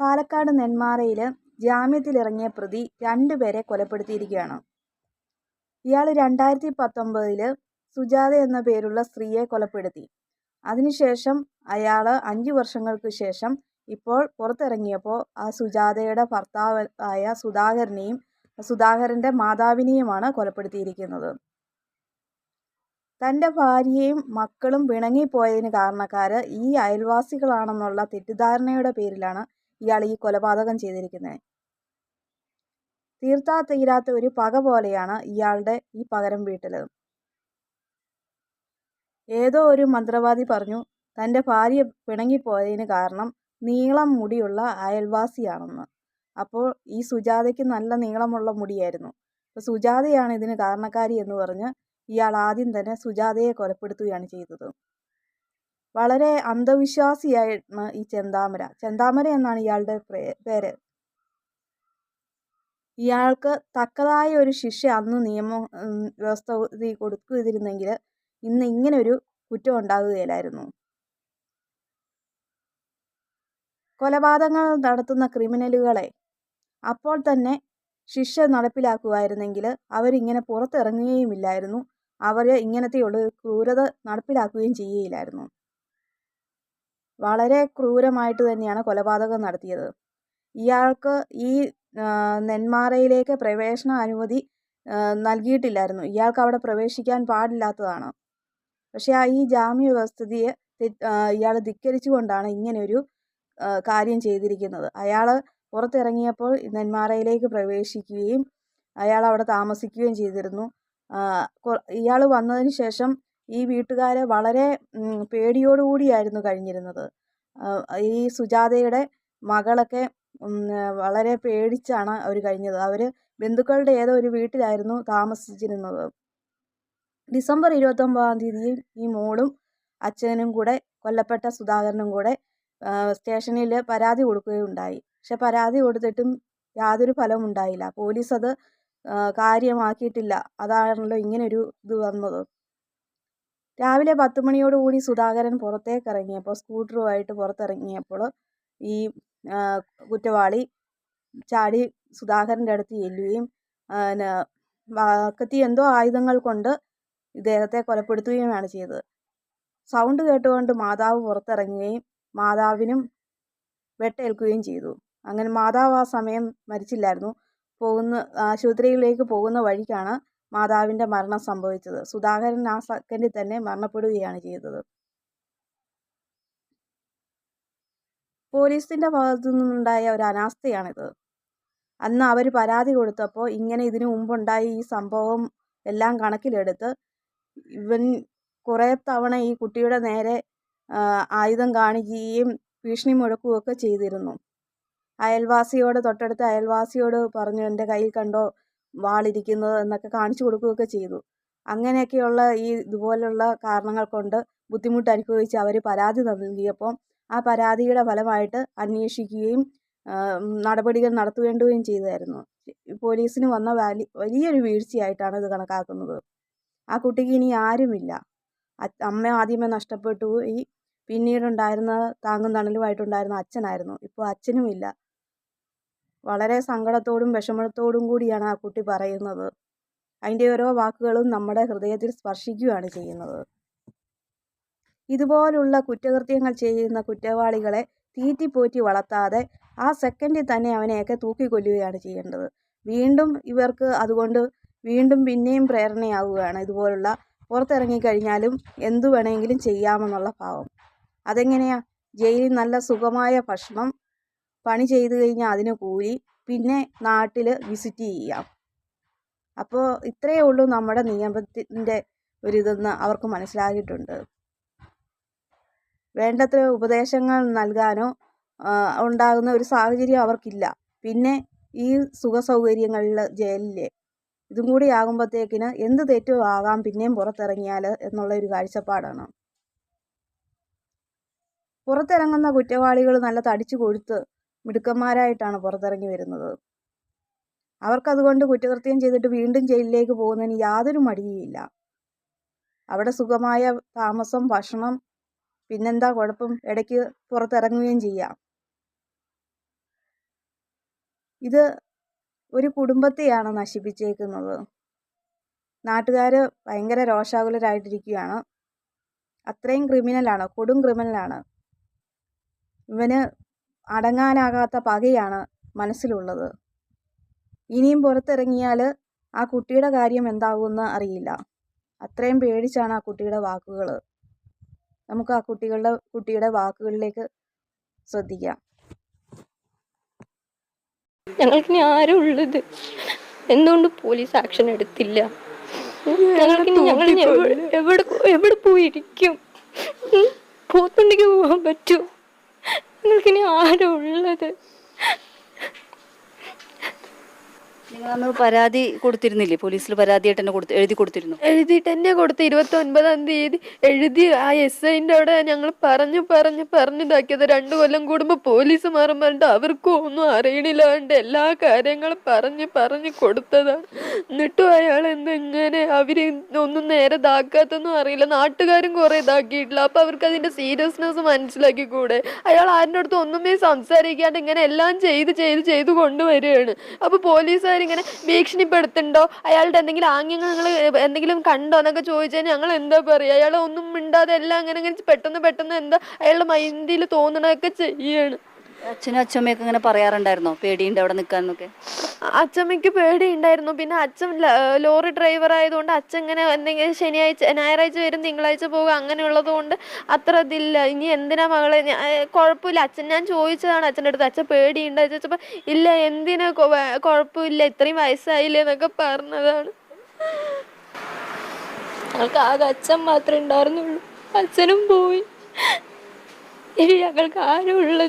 പാലക്കാട് നെന്മാറയിൽ ജാമ്യത്തിലിറങ്ങിയ പ്രതി രണ്ടുപേരെ കൊലപ്പെടുത്തിയിരിക്കുകയാണ്. ഇയാൾ രണ്ടായിരത്തി പത്തൊമ്പതിൽ സുജാത എന്ന പേരുള്ള സ്ത്രീയെ കൊലപ്പെടുത്തി. അതിനുശേഷം അയാൾ അഞ്ച് വർഷങ്ങൾക്ക് ശേഷം ഇപ്പോൾ പുറത്തിറങ്ങിയപ്പോൾ ആ സുജാതയുടെ ഭർത്താവ് ആയ സുധാകരനെയും സുധാകരന്റെ മാതാവിനെയുമാണ് കൊലപ്പെടുത്തിയിരിക്കുന്നത്. തന്റെ ഭാര്യയും മക്കളും പിണങ്ങിപ്പോയതിന് കാരണക്കാർ ഈ അയൽവാസികളാണെന്നുള്ള തെറ്റിദ്ധാരണയുടെ പേരിലാണ് ഇയാൾ ഈ കൊലപാതകം ചെയ്തിരിക്കുന്നത് തീർത്താ തീരാത്ത ഒരു പക പോലെയാണ് ഇയാളുടെ ഈ പകരം വീട്ടിൽ ഏതോ ഒരു മന്ത്രവാദി പറഞ്ഞു തന്റെ ഭാര്യ പിണങ്ങിപ്പോയതിന് കാരണം നീളം മുടിയുള്ള അയൽവാസിയാണെന്ന്. അപ്പോൾ ഈ സുജാതയ്ക്ക് നല്ല നീളമുള്ള മുടിയായിരുന്നു. അപ്പോൾ സുജാതയാണ് ഇതിന് കാരണക്കാരി എന്ന് പറഞ്ഞ് ഇയാൾ ആദ്യം തന്നെ സുജാതയെ കൊലപ്പെടുത്തുകയാണ് ചെയ്തത്. വളരെ അന്ധവിശ്വാസിയാണ് ഈ ചെന്താമര. ചെന്താമര എന്നാണ് ഇയാളുടെ പേര്. ഇയാൾക്ക് തക്കതായ ഒരു ശിക്ഷ അന്ന് നിയമ വ്യവസ്ഥ കൊടുക്കുതിരുന്നെങ്കിൽ ഇന്ന് ഇങ്ങനെ ഒരു കുറ്റം ഉണ്ടാകുകയില്ലായിരുന്നു. കൊലപാതകങ്ങൾ നടത്തുന്ന ക്രിമിനലുകളെ അപ്പോൾ തന്നെ ശിക്ഷ നടപ്പിലാക്കുമായിരുന്നെങ്കിൽ അവരിങ്ങനെ പുറത്തിറങ്ങുകയുമില്ലായിരുന്നു. അവർ ഇങ്ങനത്തെയുള്ള ക്രൂരത നടപ്പിലാക്കുകയും ചെയ്യുകയില്ലായിരുന്നു. വളരെ ക്രൂരമായിട്ട് തന്നെയാണ് കൊലപാതകം നടത്തിയത്. ഇയാൾക്ക് ഈ നെന്മാറയിലേക്ക് പ്രവേശന അനുമതി നൽകിയിട്ടില്ലായിരുന്നു. ഇയാൾക്ക് അവിടെ പ്രവേശിക്കാൻ പാടില്ലാത്തതാണ്. പക്ഷേ ആ ഈ ജാമ്യ വ്യവസ്ഥിതിയെ ഇയാൾ ധിക്കരിച്ചുകൊണ്ടാണ് ഇങ്ങനെയൊരു കാര്യം ചെയ്തിരിക്കുന്നത്. അയാൾ പുറത്തിറങ്ങിയപ്പോൾ നെന്മാറയിലേക്ക് പ്രവേശിക്കുകയും അയാൾ അവിടെ താമസിക്കുകയും ചെയ്തിരുന്നു. ഇയാൾ വന്നതിന് ശേഷം ഈ വീട്ടുകാരെ വളരെ പേടിയോടുകൂടിയായിരുന്നു കഴിഞ്ഞിരുന്നത്. ഈ സുജാതയുടെ മകളൊക്കെ വളരെ പേടിച്ചാണ് അവർ കഴിഞ്ഞത്. അവർ ബന്ധുക്കളുടെ ഏതോ ഒരു വീട്ടിലായിരുന്നു താമസിച്ചിരുന്നത്. ഡിസംബർ ഇരുപത്തൊമ്പതാം തീയതി ഈ മോളും അച്ഛനും കൂടെ കൊല്ലപ്പെട്ട സുധാകരനും കൂടെ സ്റ്റേഷനിൽ പരാതി കൊടുക്കുകയുണ്ടായി. പക്ഷെ പരാതി കൊടുത്തിട്ടും യാതൊരു ഫലവും ഉണ്ടായില്ല. പോലീസ് അത് കാര്യമാക്കിയിട്ടില്ല. അതാണല്ലോ ഇങ്ങനൊരു ഇത് വന്നത്. രാവിലെ പത്ത് മണിയോടുകൂടി സുധാകരൻ പുറത്തേക്ക് ഇറങ്ങിയപ്പോൾ സ്കൂട്ടറുമായിട്ട് പുറത്തിറങ്ങിയപ്പോൾ ഈ കുറ്റവാളി ചാടി സുധാകരന്റെ അടുത്ത് ചെല്ലുകയും വാക്കത്തി എന്തോ ആയുധങ്ങൾ കൊണ്ട് ഇദ്ദേഹത്തെ കൊലപ്പെടുത്തുകയുമാണ് ചെയ്തത്. സൗണ്ട് കേട്ടുകൊണ്ട് മാതാവ് പുറത്തിറങ്ങുകയും മാതാവിനും വെട്ടേൽക്കുകയും ചെയ്തു. അങ്ങനെ മാതാവ് ആ സമയം മരിച്ചില്ലായിരുന്നു. പോകുന്ന ആശുപത്രിയിലേക്ക് പോകുന്ന വഴിക്കാണ് മാതാവിന്റെ മരണം സംഭവിച്ചത്. സുധാകരൻ ആ സെക്കൻഡിൽ തന്നെ മരണപ്പെടുകയാണ് ചെയ്തത്. പോലീസിന്റെ ഭാഗത്തു നിന്നുണ്ടായ ഒരു അനാസ്ഥയാണിത്. അന്ന് അവർ പരാതി കൊടുത്തപ്പോൾ ഇങ്ങനെ ഇതിനു മുമ്പുണ്ടായ ഈ സംഭവം എല്ലാം കണക്കിലെടുത്ത് ഇവൻ കുറേ തവണ ഈ കുട്ടിയുടെ നേരെ ആയുധം കാണിക്കുകയും ഭീഷണി മുഴക്കുകയൊക്കെ ചെയ്തിരുന്നു. അയൽവാസിയോട് തൊട്ടടുത്ത അയൽവാസിയോട് പറഞ്ഞു എന്റെ കയ്യിൽ കണ്ടോ വാളിരിക്കുന്നത് എന്നൊക്കെ കാണിച്ചു കൊടുക്കുകയൊക്കെ ചെയ്തു. അങ്ങനെയൊക്കെയുള്ള ഈ ഇതുപോലുള്ള കാരണങ്ങൾ കൊണ്ട് ബുദ്ധിമുട്ട് അനുഭവിച്ച് അവർ പരാതി നൽകിയപ്പോൾ ആ പരാതിയുടെ ഫലമായിട്ട് അന്വേഷിക്കുകയും നടപടികൾ നടത്തുകയും ചെയ്തായിരുന്നു. പോലീസിന് വന്ന വലി വലിയൊരു വീഴ്ചയായിട്ടാണ് ഇത് കണക്കാക്കുന്നത്. ആ കുട്ടിക്ക് ഇനി ആരുമില്ല. അമ്മ ആദ്യമേ നഷ്ടപ്പെട്ടു. പോയി പിന്നീടുണ്ടായിരുന്ന താങ്ങും തണലുമായിട്ടുണ്ടായിരുന്ന അച്ഛനായിരുന്നു. ഇപ്പോൾ അച്ഛനുമില്ല. വളരെ സങ്കടത്തോടും വിഷമത്തോടും കൂടിയാണ് ആ കുട്ടി പറയുന്നത്. അതിന്റെ ഓരോ വാക്കുകളും നമ്മുടെ ഹൃദയത്തിൽ സ്പർശിക്കുകയാണ് ചെയ്യുന്നത്. ഇതുപോലുള്ള കുറ്റകൃത്യങ്ങൾ ചെയ്യുന്ന കുറ്റവാളികളെ തീറ്റിപ്പോറ്റി വളർത്താതെ ആ സെക്കൻഡിൽ തന്നെ അവനെയൊക്കെ തൂക്കിക്കൊല്ലുകയാണ് ചെയ്യേണ്ടത്. വീണ്ടും ഇവർക്ക് അതുകൊണ്ട് വീണ്ടും പിന്നെയും പ്രേരണയാവുകയാണ്. ഇതുപോലുള്ള പുറത്തിറങ്ങിക്കഴിഞ്ഞാലും എന്തു വേണമെങ്കിലും ചെയ്യാമെന്നുള്ള ഭാവം. അതെങ്ങനെയാ? ജയിലിൽ നല്ല സുഖമായ ഭക്ഷണം പണി ചെയ്തു കഴിഞ്ഞാൽ അതിന് കൂലി പിന്നെ നാട്ടിൽ വിസിറ്റ് ചെയ്യാം. അപ്പോൾ ഇത്രയേ ഉള്ളൂ നമ്മുടെ നിയമത്തിന്റെ ഒരിതെന്ന് അവർക്ക് മനസ്സിലാക്കിയിട്ടുണ്ട് വേണ്ടത്ര ഉപദേശങ്ങൾ നൽകാനോ ഉണ്ടാകുന്ന ഒരു സാഹചര്യം അവർക്കില്ല. പിന്നെ ഈ സുഖ സൗകര്യങ്ങളിൽ ജയിലിലെ ഇതും കൂടി ആകുമ്പോഴത്തേക്കിന് എന്ത് തെറ്റും ആകാം പിന്നെയും പുറത്തിറങ്ങിയാൽ എന്നുള്ള ഒരു കാഴ്ചപ്പാടാണ്. പുറത്തിറങ്ങുന്ന കുറ്റവാളികൾ നല്ല തടിച്ചു കൊഴുത്ത് മിടുക്കന്മാരായിട്ടാണ് പുറത്തിറങ്ങി വരുന്നത്. അവർക്കതുകൊണ്ട് കുറ്റകൃത്യം ചെയ്തിട്ട് വീണ്ടും ജയിലിലേക്ക് പോകുന്നതിന് യാതൊരു മടിയുമില്ല. അവിടെ സുഖമായ താമസം ഭക്ഷണം പിന്നെന്താ കുഴപ്പം? ഇടയ്ക്ക് പുറത്തിറങ്ങുകയും ചെയ്യാം. ഇത് ഒരു കുടുംബത്തെയാണ് നശിപ്പിച്ചേക്കുന്നത്. നാട്ടുകാർ ഭയങ്കര രോഷാകുലരായിട്ടിരിക്കുകയാണ്. അത്രയും ക്രിമിനലാണ് കൊടും ക്രിമിനലാണ്. ഇവന് അടങ്ങാനാകാത്ത പകയാണ് മനസ്സിലുള്ളത്. ഇനിയും പുറത്തിറങ്ങിയാൽ ആ കുട്ടിയുടെ കാര്യം എന്താകുമെന്ന് അറിയില്ല. അത്രയും പേടിച്ചാണ് ആ കുട്ടിയുടെ വാക്കുകൾ നമുക്ക് ആ കുട്ടികളുടെ കുട്ടിയുടെ വാക്കുകളിലേക്ക് ശ്രദ്ധിക്കാം. ഞങ്ങൾക്ക് ആരും ഉള്ളത് എന്തുകൊണ്ട് പോലീസ് ആക്ഷൻ എടുത്തില്ല? ഞങ്ങൾക്കിനി ഞങ്ങൾ എവിടെ എവിടെ പോയിരിക്കും? പോത്തുണ്ടെങ്കിൽ പോകാൻ പറ്റൂ? ഞങ്ങൾക്കിനി ആരാ ഉള്ളത് പരാതി കൊടുത്തിരുന്നില്ലേ? പോലീസിൽ പരാതിയായിട്ട് എഴുതി കൊടുത്തിരുന്നു. എഴുതിയിട്ട് തന്നെ കൊടുത്ത് ഇരുപത്തി ഒൻപതാം തീയതി എഴുതി ആ എസ് ഐന്റെ അവിടെ ഞങ്ങൾ പറഞ്ഞു പറഞ്ഞു പറഞ്ഞിതാക്കിയത് രണ്ടു കൊല്ലം കൂടുമ്പോൾ പോലീസ് മാറും പറഞ്ഞിട്ട് അവർക്കും ഒന്നും അറിയണില്ലാണ്ട് എല്ലാ കാര്യങ്ങളും പറഞ്ഞു പറഞ്ഞു കൊടുത്തതാണ്. എന്നിട്ടും അയാൾ എന്തെങ്ങനെ അവർ ഒന്നും നേരെ ഇതാക്കാത്തൊന്നും അറിയില്ല. നാട്ടുകാരും കുറെ ഇതാക്കിയിട്ടില്ല. അപ്പൊ അവർക്ക് അതിന്റെ സീരിയസ്നെസ് മനസ്സിലാക്കി കൂടെ അയാൾ ആരുടെ അടുത്ത് ഒന്നുമേ സംസാരിക്കാണ്ട് ഇങ്ങനെ എല്ലാം ചെയ്ത് ചെയ്ത് ചെയ്ത് കൊണ്ടുവരികയാണ്. അപ്പൊ പോലീസുകാർ ഇങ്ങനെ ഭീഷണിപ്പെടുത്തുണ്ടോ അയാളുടെ എന്തെങ്കിലും ആംഗ്യങ്ങൾ നിങ്ങൾ എന്തെങ്കിലും കണ്ടോ എന്നൊക്കെ ചോദിച്ചു കഴിഞ്ഞാൽ ഞങ്ങൾ എന്താ പറയുക അയാൾ ഒന്നും മിണ്ടാതെ എല്ലാം അങ്ങനെ അങ്ങനെ പെട്ടെന്ന് പെട്ടെന്ന് എന്താ അയാളുടെ മൈൻഡിൽ തോന്നണതൊക്കെ ചെയ്യാണ്. അച്ഛനും അച്ഛമ്മയൊക്കെ ഇങ്ങനെ പറയാറുണ്ടായിരുന്നോ? പേടിയുണ്ട് അവിടെ നിൽക്കാന്നൊക്കെ അച്ഛമ്മയ്ക്ക് പേടിയുണ്ടായിരുന്നു. പിന്നെ അച്ഛൻ ലോറി ഡ്രൈവർ ആയതുകൊണ്ട് അച്ഛൻ ഇങ്ങനെ എന്തെങ്കിലും ശനിയാഴ്ച ഞായറാഴ്ച വരും തിങ്കളാഴ്ച പോകും അങ്ങനെയുള്ളത് കൊണ്ട് അത്ര ഇതില്ല. ഇനി എന്തിനാ മകളെ? കുഴപ്പമില്ല. അച്ഛൻ ഞാൻ ചോദിച്ചതാണ് അച്ഛന്റെ അടുത്ത്. അച്ഛൻ പേടിയുണ്ടോ. ചോദിച്ചപ്പോൾ ഇല്ല എന്തിനാ കുഴപ്പമില്ല. ഇത്രയും വയസ്സായില്ലേ എന്നൊക്കെ പറഞ്ഞതാണ്. ഞങ്ങൾക്ക് ആകെ അച്ഛൻ മാത്രമേ ഉണ്ടായിരുന്നുള്ളൂ. അച്ഛനും പോയി. ഇനി ഞങ്ങൾക്ക് ആരും ഉള്ളത്